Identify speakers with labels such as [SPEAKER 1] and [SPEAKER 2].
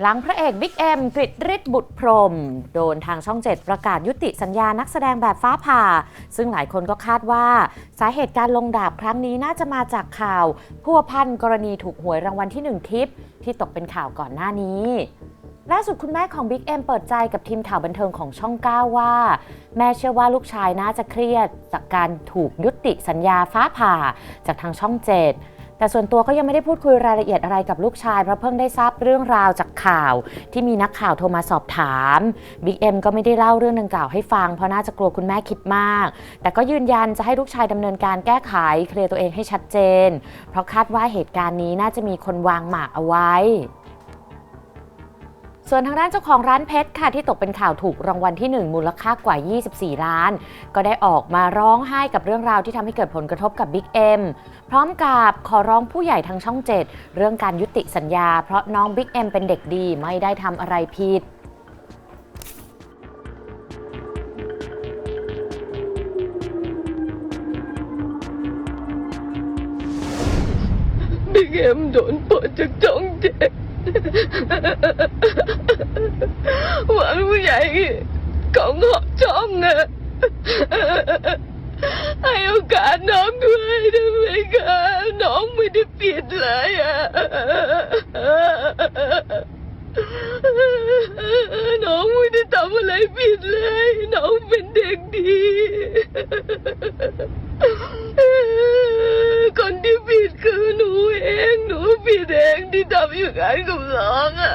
[SPEAKER 1] หลังพระเอกบิ๊กเอ็มกริดฤทธิ์บุตรพรม โดนทางช่องเจ็ดประกาศยุติสัญญานักแสดงแบบฟ้าผ่า ซึ่งหลายคนก็คาดว่า สาเหตุการลงดาบครั้งนี้น่าจะมาจากข่าวพัวพันกรณีถูกหวยรางวัลที่หนึ่งทิป ที่ตกเป็นข่าวก่อนหน้านี้ล่าสุดคุณแม่ของบิ๊กเอ็มเปิดใจกับทีมข่าวบันเทิงของช่อง 9 ว่า แม่เชื่อว่าลูกชายน่าจะเครียด จากการถูกยุติสัญญาฟ้าผ่าจากทางช่องเจ็ด แต่ส่วนตัวก็ยังไม่ได้พูดคุยรายละเอียดอะไรกับลูกชายเพราะเพิ่งได้ทราบเรื่องราวจากข่าว ที่มีนักข่าวโทรมาสอบถามบิ๊กเอ็มก็ไม่ได้เล่าเรื่องดังกล่าวให้ฟังเพราะน่าจะกลัวคุณแม่คิดมาก แต่ก็ยืนยันจะให้ลูกชายดำเนินการแก้ไขเคลียร์ตัวเองให้ชัดเจน เพราะคาดว่าเหตุการณ์นี้น่าจะมีคนวางหมากเอาไว้ ส่วนทางด้านเจ้าของร้านเพชรค่ะที่ตกเป็นข่าวถูกรางวัลที่ 1 มูลค่ากว่า 24 ล้าน ก็ได้ออกมาร้องไห้กับเรื่องราวที่ทำให้เกิดผลกระทบกับบิ๊กเอ็มพร้อมกับขอร้องผู้ใหญ่ทางช่อง 7 เรื่องการยุติสัญญา เพราะน้องบิ๊กเอ็มเป็นเด็กดีไม่ได้ทำอะไรผิด
[SPEAKER 2] บิ๊กเอ็มโดนปลดจากจ้องเจ็ดหวัง ผู้ใหญ่ของหอบช่องอะให้โอกาสน้องด้วยได้ไหมคะน้องไม่ได้ผิดเลยอะน้องไม่ได้ทำอะไรผิดเลย น้องเป็นเด็กดี คนที่ผิดคือหนูเอง หนูผิดเองที่ทำอย่างนั้นกับน้องอะ